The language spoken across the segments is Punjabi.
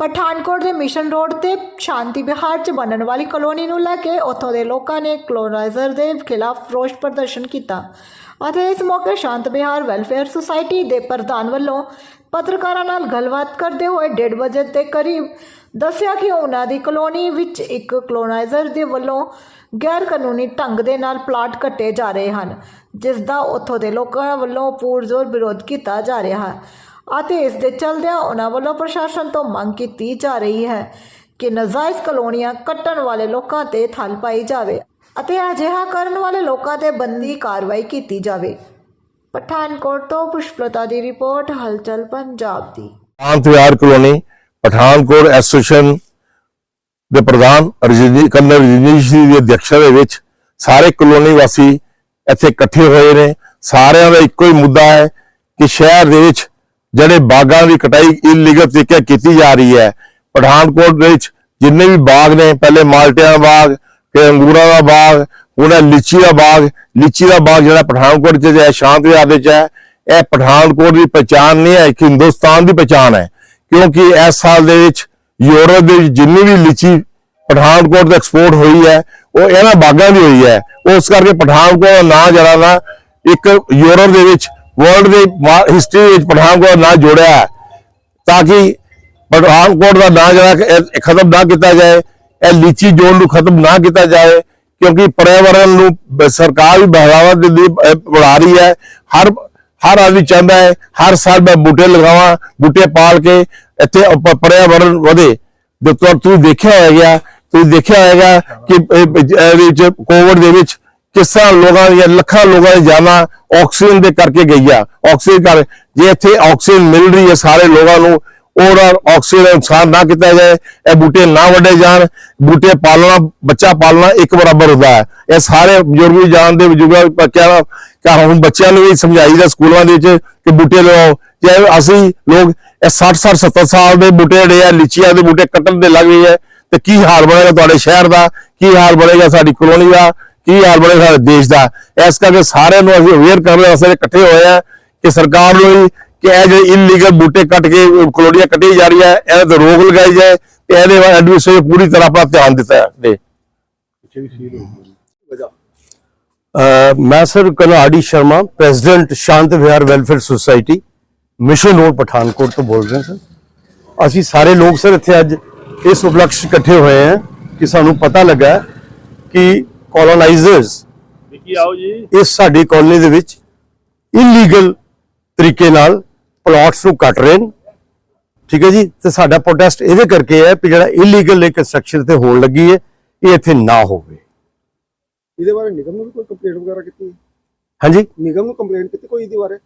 ਪਠਾਨਕੋਟ ਦੇ ਮਿਸ਼ਨ ਰੋਡ ਤੇ ਸ਼ਾਂਤੀ ਵਿਹਾਰ 'ਚ ਬਣਨ ਵਾਲੀ ਕਲੋਨੀ ਨੂੰ ਲੈ ਕੇ ਉੱਥੋਂ ਦੇ ਲੋਕਾਂ ਨੇ ਕਲੋਨਾਈਜ਼ਰ ਦੇ ਖਿਲਾਫ ਰੋਸ ਪ੍ਰਦਰਸ਼ਨ ਕੀਤਾ ਅਤੇ ਇਸ ਮੌਕੇ ਸ਼ਾਂਤ ਬਿਹਾਰ ਵੈਲਫੇਅਰ ਸੁਸਾਇਟੀ ਦੇ ਪ੍ਰਧਾਨ ਵੱਲੋਂ ਪੱਤਰਕਾਰਾਂ ਨਾਲ ਗੱਲਬਾਤ ਕਰਦੇ ਹੋਏ 1:30 ਵਜੇ ਦੇ ਕਰੀਬ ਦੱਸਿਆ ਕਿ ਉਹਨਾਂ ਦੀ ਕਲੋਨੀ ਵਿੱਚ ਇੱਕ ਕਲੋਨਾਈਜ਼ਰ ਦੇ ਵੱਲੋਂ ਗੈਰ ਕਾਨੂੰਨੀ ਢੰਗ ਦੇ ਨਾਲ ਪਲਾਟ ਕੱਟੇ ਜਾ ਰਹੇ ਹਨ, ਜਿਸ ਦਾ ਉੱਥੋਂ ਦੇ ਲੋਕਾਂ ਵੱਲੋਂ ਪੂਰਜ਼ੋਰ ਵਿਰੋਧ ਕੀਤਾ ਜਾ ਰਿਹਾ ਹੈ। ਅਤੇ ਇਸ ਦੇ ਚਲਦਿਆਂ ਉਹਨਾਂ ਵੱਲੋਂ ਪ੍ਰਸ਼ਾਸਨ ਤੋਂ ਮੰਗ ਕੀਤੀ ਜਾ ਰਹੀ ਹੈ ਕਿ ਨਜਾਇਜ਼ ਕਲੋਨੀਆਂ ਕੱਟਣ ਵਾਲੇ ਲੋਕਾਂ ਤੇ ਠੱਲ ਪਾਈ ਜਾਵੇ ਅਤੇ ਅਜਿਹਾ ਕਰਨ ਵਾਲੇ ਲੋਕਾਂ ਤੇ ਬੰਦੀ ਕਾਰਵਾਈ ਕੀਤੀ ਜਾਵੇ। ਪਠਾਨਕੋਟ ਤੋਂ ਪੁਸ਼ਪਲਤਾ ਦੀ ਰਿਪੋਰਟ, ਹਲਚਲ ਪੰਜਾਬ ਦੀ। ਸ਼ਾਂਤ ਕਲੋਨੀ, ਪਠਾਨਕੋਟ ਐਸੋਸੀਏਸ਼ਨ ਦੇ ਪ੍ਰਧਾਨ ਰਜਨੀ ਕਰਨਲ ਰਜਨੀਸ਼ ਜੀ ਦੀ ਅਧਿਕਸ਼ਤਾ ਦੇ ਵਿੱਚ ਸਾਰੇ ਕਲੋਨੀ ਵਾਸੀ ਇੱਥੇ ਇਕੱਠੇ ਹੋਏ ਨੇ। ਸਾਰਿਆਂ ਦਾ ਇੱਕੋ ਹੀ ਮੁੱਦਾ ਹੈ ਕਿ ਸ਼ਹਿਰ ਦੇ ਵਿੱਚ ਜਿਹੜੇ ਬਾਗਾਂ ਦੀ ਕਟਾਈ ਇਲੀਗਲ ਤਰੀਕੇ ਕੀਤੀ ਜਾ ਰਹੀ ਹੈ, ਪਠਾਨਕੋਟ ਦੇ ਵਿੱਚ ਜਿੰਨੇ ਵੀ ਬਾਗ ਨੇ, ਪਹਿਲੇ ਮਾਲਟਿਆਂ ਦਾ ਬਾਗ, ਫਿਰ ਅੰਗੂਰਾਂ ਦਾ ਬਾਗ, ਹੁਣ ਇਹ ਲੀਚੀ ਦਾ ਬਾਗ, ਲੀਚੀ ਦਾ ਬਾਗ ਜਿਹੜਾ ਪਠਾਨਕੋਟ 'ਚ ਹੈ, ਸ਼ਾਂਤ ਵਿਹਾਰ ਦੇ 'ਚ ਹੈ, ਇਹ ਪਠਾਨਕੋਟ ਦੀ ਪਛਾਣ ਨਹੀਂ ਹੈ ਕਿ ਹਿੰਦੁਸਤਾਨ ਦੀ ਪਛਾਣ ਹੈ, ਕਿਉਂਕਿ ਇਸ ਸਾਲ ਦੇ ਵਿੱਚ ਯੂਰਪ ਦੇ ਜਿੰਨੀ ਵੀ ਲੀਚੀ ਪਠਾਨਕੋਟ ਤੋਂ ਐਕਸਪੋਰਟ ਹੋਈ ਹੈ, ਉਹ ਇਹਨਾਂ ਬਾਗਾਂ ਦੀ ਹੋਈ ਹੈ, ਉਸ ਕਰਕੇ ਪਠਾਨਕੋਟ ਦਾ ਨਾਂ ਜਿਹੜਾ ਨਾ ਇੱਕ ਯੂਰਪ ਦੇ ਵਿੱਚ ਵਰਲਡ ਦੀ ਹਿਸਟਰੀ ਵਿੱਚ ਪਠਾਨਕੋਟ ਦਾ ਨਾਂ ਜੋੜਿਆ ਹੈ, ਤਾਂ ਕਿ ਪਠਾਨਕੋਟ ਦਾ ਨਾਂ ਜਿਹੜਾ ਖਤਮ ਨਾ ਕੀਤਾ ਜਾਏ, ਇਹ ਲੀਚੀ ਜੋਨ ਨੂੰ ਖਤਮ ਨਾ ਕੀਤਾ ਜਾਏ, ਕਿਉਂਕਿ ਪਰਿਆਵਰਣ ਨੂੰ ਸਰਕਾਰ ਵੀ ਬੜਾਵਾ ਦਿੰਦੀ ਬਣਾ ਰਹੀ ਹੈ। ਹਰ ਹਰ ਆਦਮੀ ਚਾਹੁੰਦਾ ਹੈ, ਹਰ ਸਾਲ ਮੈਂ ਬੂਟੇ ਲਗਾਵਾਂ, ਬੂਟੇ ਪਾਲ ਕੇ ਇੱਥੇ ਪ- ਪਰਿਆਵਰਣ ਵਧੇ। ਜੋ ਤੁਸੀਂ ਦੇਖਿਆ ਹੋਏਗਾ ਤੁਸੀਂ ਦੇਖਿਆ ਹੋਏਗਾ ਕਿ ਇਹਦੇ ਵਿੱਚ, ਕੋਵਿਡ ਦੇ ਵਿੱਚ ਕਿਸ ਤਰ੍ਹਾਂ ਲੋਕਾਂ ਦੀਆਂ, ਲੱਖਾਂ ਲੋਕਾਂ ਦੀ ਜਾਨਾਂ ਆਕਸੀਜਨ ਦੇ ਕਰਕੇ ਗਈ ਆ ਆਕਸੀਜਨ ਕਰ ਜੇ ਇੱਥੇ ਆਕਸੀਜਨ ਮਿਲ ਰਹੀ ਹੈ ਸਾਰੇ ਲੋਕਾਂ ਨੂੰ ਉਹਦਾ ਆਕਸੀਜਨ ਦਾ ਨੁਕਸਾਨ ਨਾ ਕੀਤਾ ਜਾਏ, ਇਹ ਬੂਟੇ ਨਾ ਵੱਡੇ ਜਾਣ, ਬੂਟੇ ਪਾਲਣਾ, ਬੱਚਾ ਪਾਲਣਾ ਇੱਕ ਬਰਾਬਰ ਹੁੰਦਾ ਹੈ। ਇਹ ਸਾਰੇ ਬਜ਼ੁਰਗ ਵੀ ਜਾਣਦੇ ਬਜ਼ੁਰਗਾਂ ਬੱਚਿਆਂ ਦਾ ਘਰ ਹੁਣ ਬੱਚਿਆਂ ਨੂੰ ਵੀ ਸਮਝਾਈਦਾ ਸਕੂਲਾਂ ਦੇ ਵਿੱਚ ਕਿ ਬੂਟੇ ਲਗਾਓ। ਜੇ ਅਸੀਂ ਲੋਕ ਇਹ 60 60 70 ਸਾਲ ਦੇ ਬੂਟੇ ਜਿਹੜੇ ਆ, ਲੀਚੀਆਂ ਦੇ ਬੂਟੇ ਕੱਟਣ ਦੇ ਲੱਗ ਗਏ ਹੈ ਤੇ ਕੀ ਹਾਲ ਬਣੇਗਾ ਤੁਹਾਡੇ ਸ਼ਹਿਰ ਦਾ? ਕੀ ਹਾਲ ਬਣੇਗਾ ਸਾਡੀ ਕਲੋਨੀ ਦਾ? ਕੀ ਹਾਲ ਬਣੇਗਾ ਸਾਡੇ ਦੇਸ਼ ਦਾ? ਇਸ ਕਰਕੇ ਸਾਰਿਆਂ ਨੂੰ ਅਸੀਂ ਅਵੇਅਰ ਕਰਨ ਵਾਸਤੇ ਇਕੱਠੇ ਹੋਏ ਆ ਕਿ ਸਰਕਾਰ ਨੂੰ ਵੀ ਕਿ ਇਹ ਜਿਹੜੇ ਇਲੀਗਲ ਬੂਟੇ ਕੱਟ ਕੇ ਕਲੋਨੀਆਂ ਕੱਟੀ ਜਾ ਰਹੀ ਹੈ ਇਹਨਾਂ ਤੇ ਰੋਕ ਲਗਾਈ ਜਾਏ ਤੇ ਇਹਦੇ ਐਡਮਿਨਿਸਟ੍ਰੇਸ਼ਨ ਪੂਰੀ ਤਰ੍ਹਾਂ ਆਪਣਾ ਧਿਆਨ ਦਿੱਤਾ ਦੇ। ਮੈਂ sir ਕਨਾਡੀ Sharma president Shant Vihar welfare society mission road Pathankot ਤੋਂ ਬੋਲ ਰਹੇ ਸਰ। ਅਸੀਂ ਸਾਰੇ ਲੋਕ ਸਰ ਇੱਥੇ ਅੱਜ ਇਸ ਉਪਲਕਸ਼ 'ਚ ਇਕੱਠੇ ਹੋਏ ਹਾਂ ਕਿ ਸਾਨੂੰ ਪਤਾ ਲੱਗਾ ਕਿ ਕੋਲੋਨਾਈਜ਼ਰਸ ਵਿੱਕੀ ਆਓ ਜੀ। ਇਸ ਸਾਡੀ ਕਾਲਨੀ ਦੇ ਵਿੱਚ ਇਲੀਗਲ ਤਰੀਕੇ ਨਾਲ ਪਲਾਟਸ ਨੂੰ ਕੱਟ ਰਹੇ ਨੇ। ਠੀਕ ਹੈ ਜੀ? ਤੇ ਸਾਡਾ ਪ੍ਰੋਟੈਸਟ ਇਹਦੇ ਕਰਕੇ ਹੈ ਕਿ ਜਿਹੜਾ ਇਲੀਗਲ ਇਹ ਕੰਸਟਰਕਸ਼ਨ ਤੇ ਹੋਣ ਲੱਗੀ ਹੈ ਇਹ ਇੱਥੇ ਨਾ ਹੋਵੇ। ਇਹਦੇ ਬਾਰੇ ਨਿਗਮ ਨੂੰ ਵੀ ਕੋਈ ਕੰਪਲੇਂਟ ਵਗੈਰਾ ਕੀਤੀ ਹਾਂਜੀ? ਨਿਗਮ ਨੂੰ ਕੰਪਲੇਂਟ ਕੀਤੀ ਕੋਈ ਇਹਦੇ ਬਾਰੇ?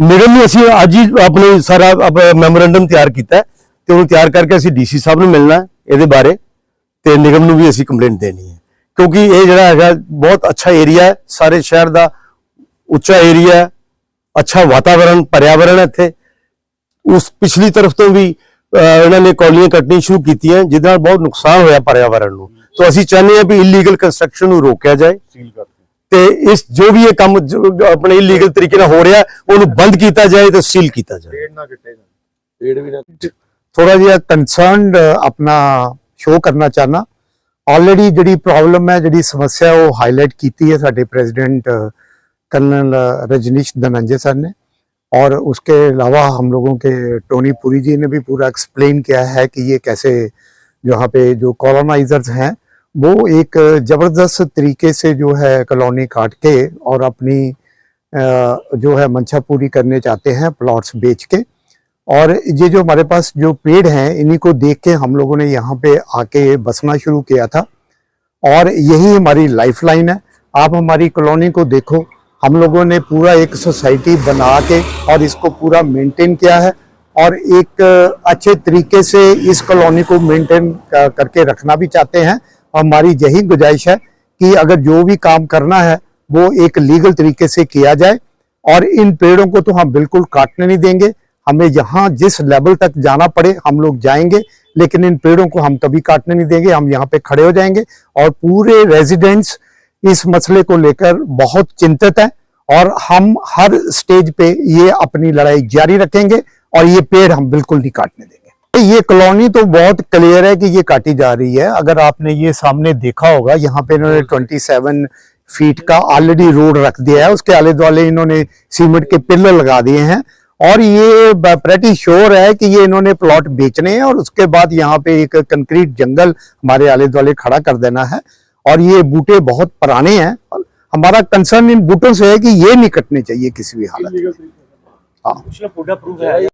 ਨਿਗਮ ਨੂੰ ਅਸੀਂ ਅੱਜ ਹੀ ਆਪਣੇ ਸਾਰਾ ਮੈਮੋਰੈਂਡਮ ਤਿਆਰ ਕੀਤਾ ਤੇ ਉਹਨੂੰ ਤਿਆਰ ਕਰਕੇ ਅਸੀਂ ਡੀਸੀ ਸਾਹਿਬ ਨੂੰ ਮਿਲਣਾ ਇਹਦੇ ਬਾਰੇ ਤੇ ਨਿਗਮ ਨੂੰ ਵੀ ਅਸੀਂ ਕੰਪਲੇਂਟ ਦੇਣੀ ਕਿਉਂਕਿ ਇਹ ਜਿਹੜਾ ਹੈਗਾ ਬਹੁਤ ਅੱਛਾ ਏਰੀਆ ਹੈ ਸਾਰੇ ਸ਼ਹਿਰ ਦਾ ਉੱਚਾ ਏਰੀਆ ਹੈ ਅੱਛਾ ਵਾਤਾਵਰਣ ਪਰਿਆਵਰਣ ਹੈ ਇੱਥੇ। ਉਸ ਪਿਛਲੀ ਤਰਫ ਤੋਂ ਵੀ ਇਹਨਾਂ ਨੇ ਕੌਲੀਆਂ ਕੱਟਣੀ ਸ਼ੁਰੂ ਕੀਤੀਆਂ ਜਿਹਦੇ ਨਾਲ ਬਹੁਤ ਨੁਕਸਾਨ ਹੋਇਆ ਪਰਿਆਵਰਣ ਨੂੰ। ਤਾਂ ਅਸੀਂ ਚਾਹੁੰਦੇ ਹਾਂ ਵੀ ਇਲੀਗਲ ਕੰਸਟਰਕਸ਼ਨ ਨੂੰ ਰੋਕਿਆ ਜਾਏ ਸੀਲ ਕਰ ਤੇ ਇਸ ਜੋ ਵੀ ਇਹ ਕੰਮ ਆਪਣੇ ਇਲੀਗਲ ਤਰੀਕੇ ਨਾਲ ਹੋ ਰਿਹਾ ਉਹਨੂੰ ਬੰਦ ਕੀਤਾ ਜਾਏ ਤੇ ਸੀਲ ਕੀਤਾ ਜਾਏ। ਪੇੜ ਨਾ ਕੱਟੇ ਜਾਣ। ਪੇੜ ਵੀ ਨਾ ਥੋੜਾ ਜਿਹਾ ਕੰਸਰਨਡ ਆਪਣਾ ਸ਼ੋ ਕਰਨਾ ਚਾਹਨਾ ਆਲਰੇਡੀ ਜਿਹੜੀ ਪ੍ਰੋਬਲਮ ਹੈ ਜਿਹੜੀ ਸਮੱਸਿਆ ਉਹ ਹਾਈਲਾਈਟ ਕੀਤੀ है ਸਾਡੇ president colonel Rajneesh Dhananjay sir ने और उसके अलावा हम लोगों के टोनी पुरी जी ने भी पूरा एक्सप्लेन किया है कि ये कैसे यहाँ पे जो कॉलोनाइजर्स हैं वो एक जबरदस्त तरीके से जो है कॉलोनी काट के और अपनी अ, जो है मंशा पूरी करने चाहते हैं प्लॉट्स बेच के और ये जो हमारे पास जो पेड़ हैं, इन्हीं को देख के हम लोगों ने यहाँ पे आके बसना शुरू किया था। और यही हमारी लाइफलाइन है। आप हमारी कॉलोनी को देखो। हम लोगों ने पूरा एक सोसाइटी बना के और इसको पूरा मेंटेन किया है और एक अच्छे तरीके से इस कॉलोनी को मेंटेन करके रखना भी चाहते हैं। हमारी यही गुजाइश है कि अगर जो भी काम करना है, वो एक लीगल तरीके से किया जाए और इन पेड़ों को तो हम बिल्कुल काटने नहीं देंगे। हमें यहाँ जिस लेवल तक जाना पड़े हम लोग जाएँगे लेकिन इन पेड़ों को हम कभी काटने नहीं देंगे हम यहाँ पे खड़े हो जाएँगे। और पूरे रेजिडेंट्स इस मसले को लेकर बहुत चिंतित हैं और हम हर स्टेज पे ये अपनी लड़ाई जारी रखेंगे और ये पेड़ हम बिल्कुल नहीं काटने देंगे। ये कॉलोनी तो बहुत क्लियर है कि ये काटी जा रही है। अगर आपने ये सामने देखा होगा यहाँ पे इन्होंने 27 फीट का ऑलरेडी रोड रख दिया है। उसके आले दुआले इन्होंने सीमेंट के पिलर लगा दिए हैं। और ये प्रेटी श्योर है कि ये इन्होंने प्लॉट बेचने हैं और उसके बाद यहाँ पे एक कंक्रीट जंगल हमारे आले दुआले खड़ा कर देना है। और ये बूटे बहुत पुराने हैं और हमारा कंसर्न इन बूटों से है कि ये नहीं कटने चाहिए किसी भी हालत में। है।